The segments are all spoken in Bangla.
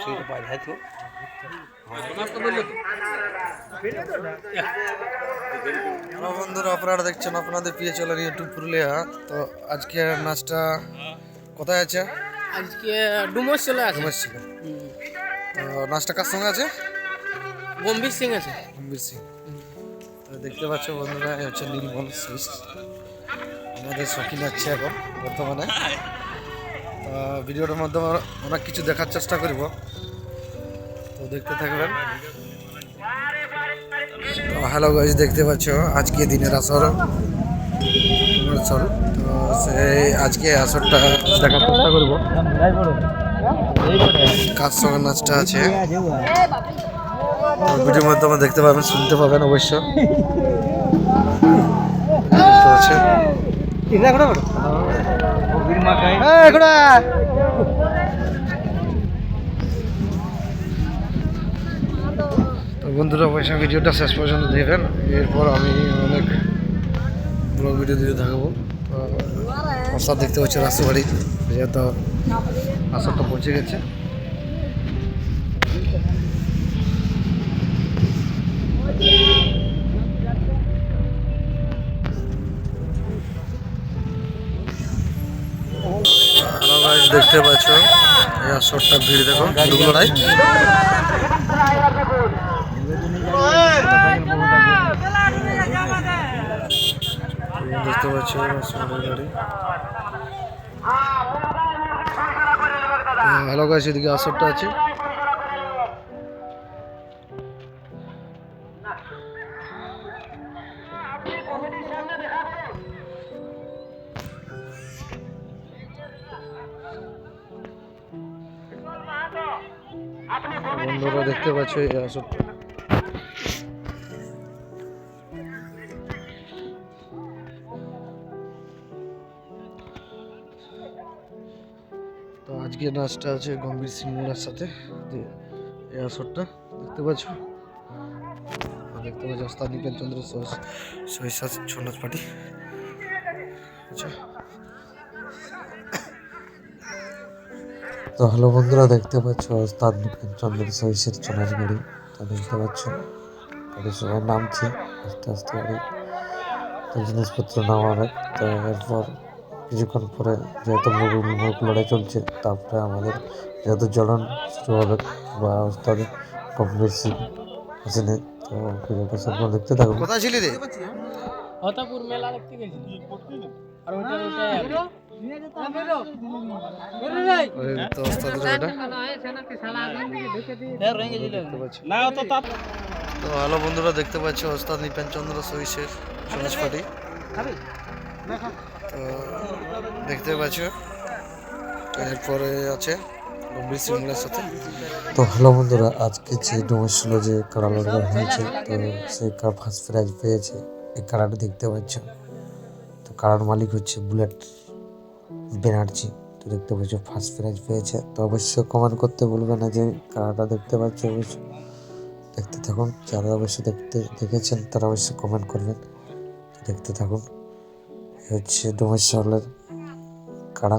সেটা বাধাইতো হ্যালো বন্ধুরা আপনারা দেখছেন আপনাদের প্রিয় চলেন ইউটিউব পুরুলিয়া। তো আজকে নাচটা কোথায় আছে? আজকে ডুমস চলে আছে। ডুমস ছিল তো নাচটা কার সঙ্গে আছে? গম্ভীর সিং আছে। গম্ভীর সিং। দেখতে পাচ্ছ বন্ধুরা হচ্ছে নীলমল সুইস আমাদের শখী আছে এখন বর্তমানে। ভিডিওটার মাধ্যমে অনেক কিছু দেখার চেষ্টা করব। তো দেখতে থাকবেন। হ্যালো গাইজ দেখতে পাচ্ছ? আজকে দিনের আসর। আসর তো সেই আজকে আসরটা দেখার চেষ্টা করব। কার সঙ্গে নাচটা আছে। ভিডিওর মাধ্যমে দেখতে পাবেন, শুনতে পাবেন অবশ্য। তো বন্ধুরা পয়সা ভিডিওটা শেষ পর্যন্ত দেখেন এরপর আমি অনেক ব্লগ ভিডিও দিয়ে থাকব প্রসাদ দেখতে পাচ্ছি রাসুবাড়ি যেহেতু তো পৌঁছে গেছে। দেখতে পাচ্ছ? আসরটা ভিড় দেখো দুগুলোরাই দেখতে পাচ্ছ গাড়ি। হ্যালো গাছ এদিকে আসরটা আছে। এই আসরটা তো আজকে নাচটা আছে গম্ভীর সিংহরার সাথে এই দেখতে পাচ্ছ? দেখতে পাচ্ছ স্থানীয় চন্দ্র সহিসাস ছৌ আচ্ছা। তো হ্যালো বন্ধুরা দেখতে পাচ্ছ ওস্তাদ চন্দ্র সহিসের চোনার গাড়ি। তো দেখতে পাচ্ছ গাড়ি সবাই নামছে আস্তে আস্তে গাড়ি। তো জিনিসপত্র নামাবে তো এরপর কিছুক্ষণ পরে যেহেতু মুখ লড়াই চলছে তারপরে আমাদের যেহেতু জ্বলন শুরু হবে বা ওস্তাদ গম্ভীর সিং আসেনি তো ভিডিওটা সম্পূর্ণ দেখতে থাকব কোথায় ছিলি রে? হতাপুর মেলা দেখতে গেছি আর ওইটা ওইটা তো বন্ধুরা, দেখতে পাচ্ছি ওস্তাদ নিপেন চন্দ্র সুইসের সমাজ পার্টি তো দেখতে পাচ্ছ, এরপরে আছে তো হ্যালো বন্ধুরা, আজকে যে ডোমেশন যে কাড়া হয়েছে, তো সে কার ফার্স্ট প্রাইজ পেয়েছে, এই কাড়াটা দেখতে পাচ্ছ। তো কাড়ার মালিক হচ্ছে বুলেট। ব্যানার্জি তো দেখতে পাচ্ছ ফার্স্ট প্রাইজ পেয়েছে। তো অবশ্যই কমেন্ট করতে ভুলবে না যে কারাটা দেখতে পাচ্ছ অবশ্যই দেখতে থাকুন, যারা অবশ্যই দেখতে, দেখেছেন তারা অবশ্যই কমেন্ট করবেন। দেখতে থাকুন হচ্ছে ডোমের শহরের কাড়া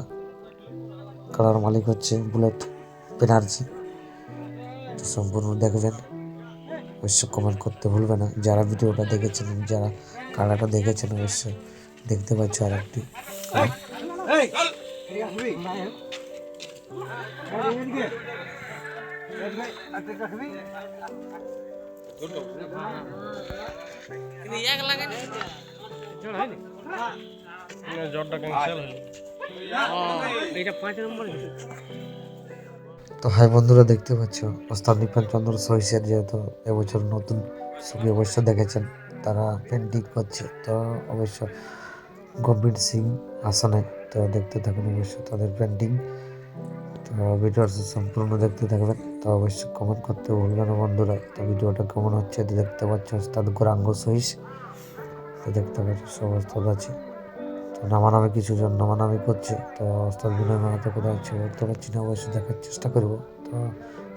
কাড়ার মালিক হচ্ছে বুলেট ব্যানার্জি সম্পূর্ণ দেখবেন অবশ্যই কমেন্ট করতে ভুলবে না। যারা ভিডিওটা দেখেছেন, যারা কাড়াটা দেখেছেন অবশ্যই দেখতে পাচ্ছ আর একটি তো হাই বন্ধুরা, দেখতে পাচ্ছ ওস্তাদ নিপেন চন্দ্র সহিসের যেহেতু এবছর নতুন ছবি অবশ্য দেখেছেন, তারা পেন্টিং করছে। তো অবশ্য গম্ভীর সিং আসনে তো দেখতে থাকুন অবশ্যই তাদের পেন্টিং তো ভিডিওটা সম্পূর্ণ দেখতে থাকবেন। তো অবশ্যই কমেন্ট করতে ভুলবেন না বন্ধুরা। তো ভিডিওটা কেমন হচ্ছে তো দেখতে পাচ্ছ ওস্তাদ গৌরাঙ্গ সহিস। তো দেখতে পাচ্ছ সব ওস্তাদ আছে। তো নামানামি কিছু জন নামানামি করছে। তো ওস্তাদ বিনয় মাহাতো কোথায় হচ্ছে বলতে পারছি না, অবশ্যই দেখার চেষ্টা করব। তো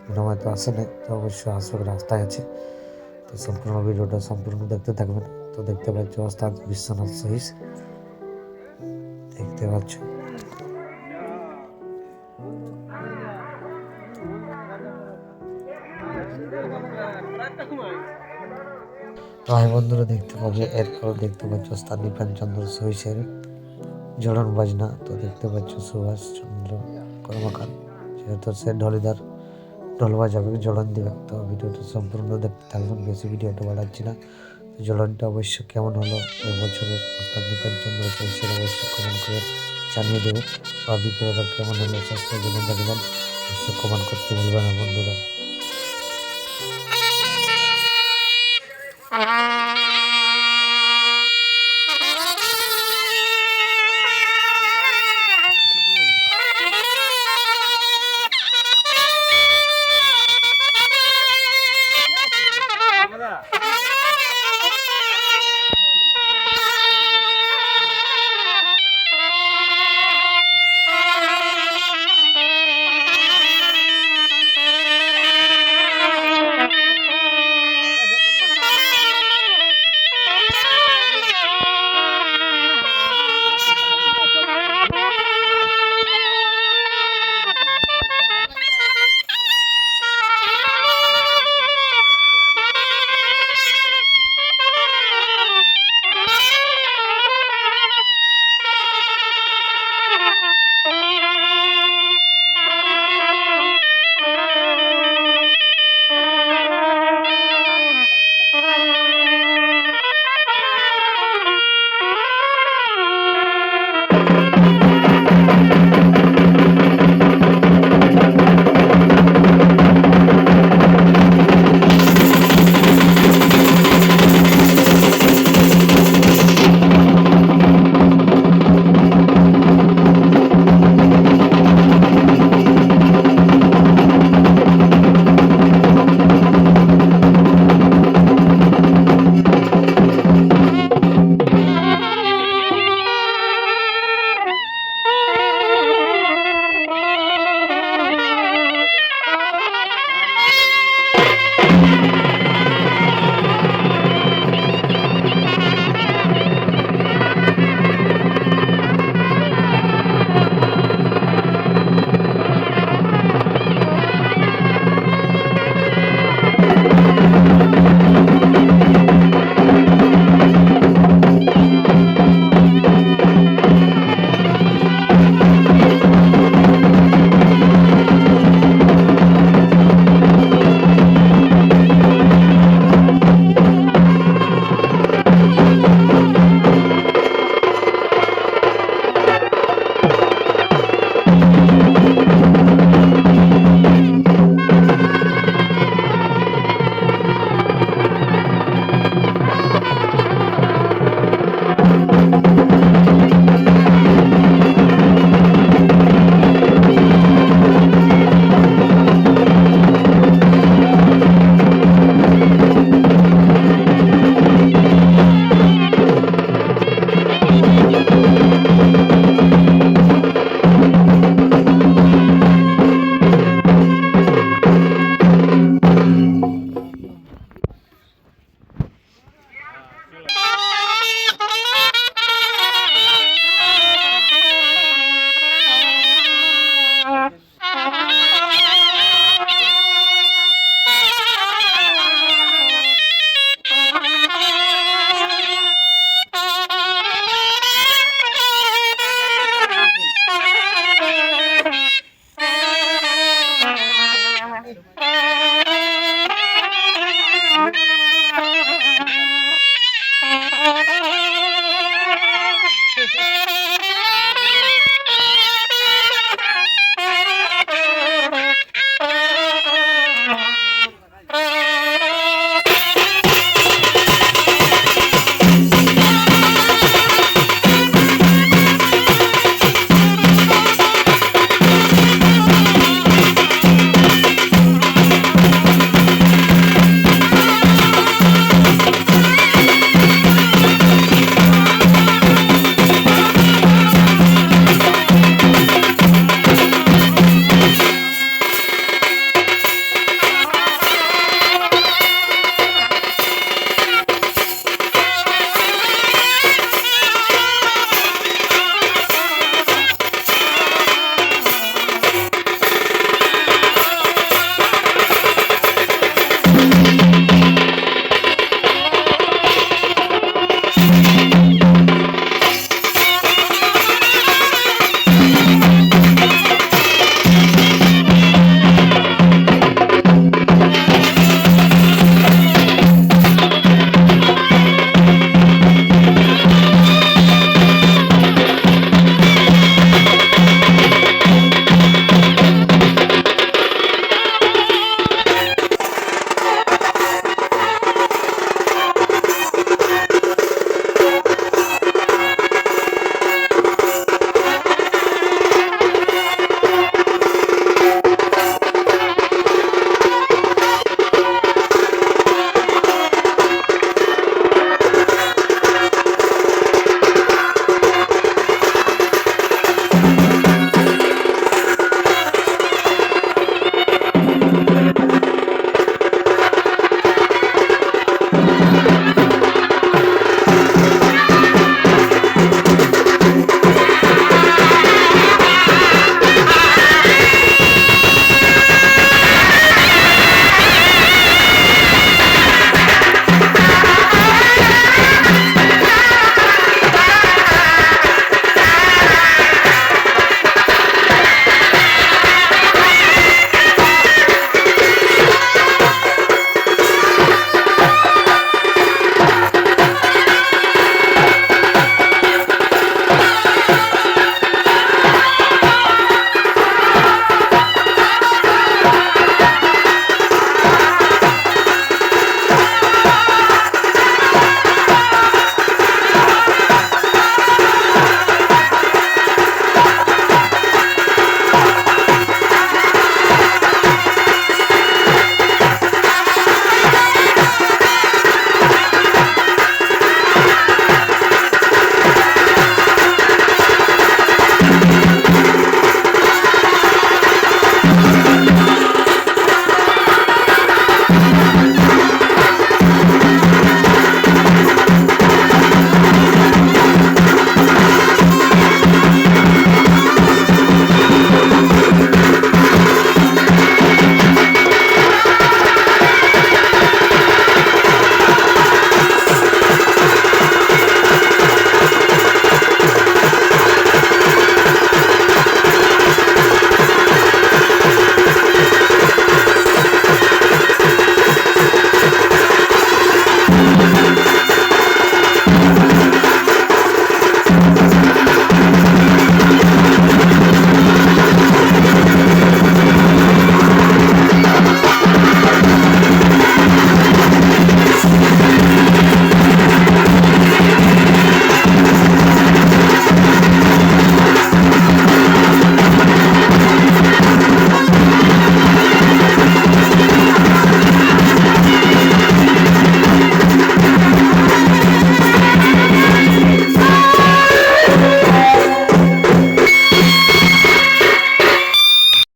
বিনয় মাহাতো আসে নাই, তো অবশ্যই আসবে রাস্তায় আছে। তো সম্পূর্ণ ভিডিওটা সম্পূর্ণ দেখতে থাকবেন। তো দেখতে পাচ্ছ ওস্তাদ বিশ্বনাথ সহিস। দেখতে পাচ্ছ। ভাই বন্ধুরা দেখতে পাবে, এরপর দেখতে পাচ্ছ স্থানীয় প্রেমচন্দ্র সহিসের জড়ন বাজনা। তো দেখতে পাচ্ছ সুভাষ চন্দ্র কর্মকার, যেহেতু সে ঢলিদার ঢোল বাজাবে জ্বলন দিবে। তো ভিডিওটা সম্পূর্ণ দেখতে থাকবেন বেশি ভিডিওটা বাড়াচ্ছি না। জ্বলনটা অবশ্য কেমন হলো এবছরের নিতার জন্য সেটা অবশ্য কমেন্ট করে জানিয়ে দেবো। বা ভিডিওটা কেমন হলো চেষ্টা জন্য দেখবেন অবশ্যই কমেন্ট করতে ভুলবেন না, বন্ধুরা।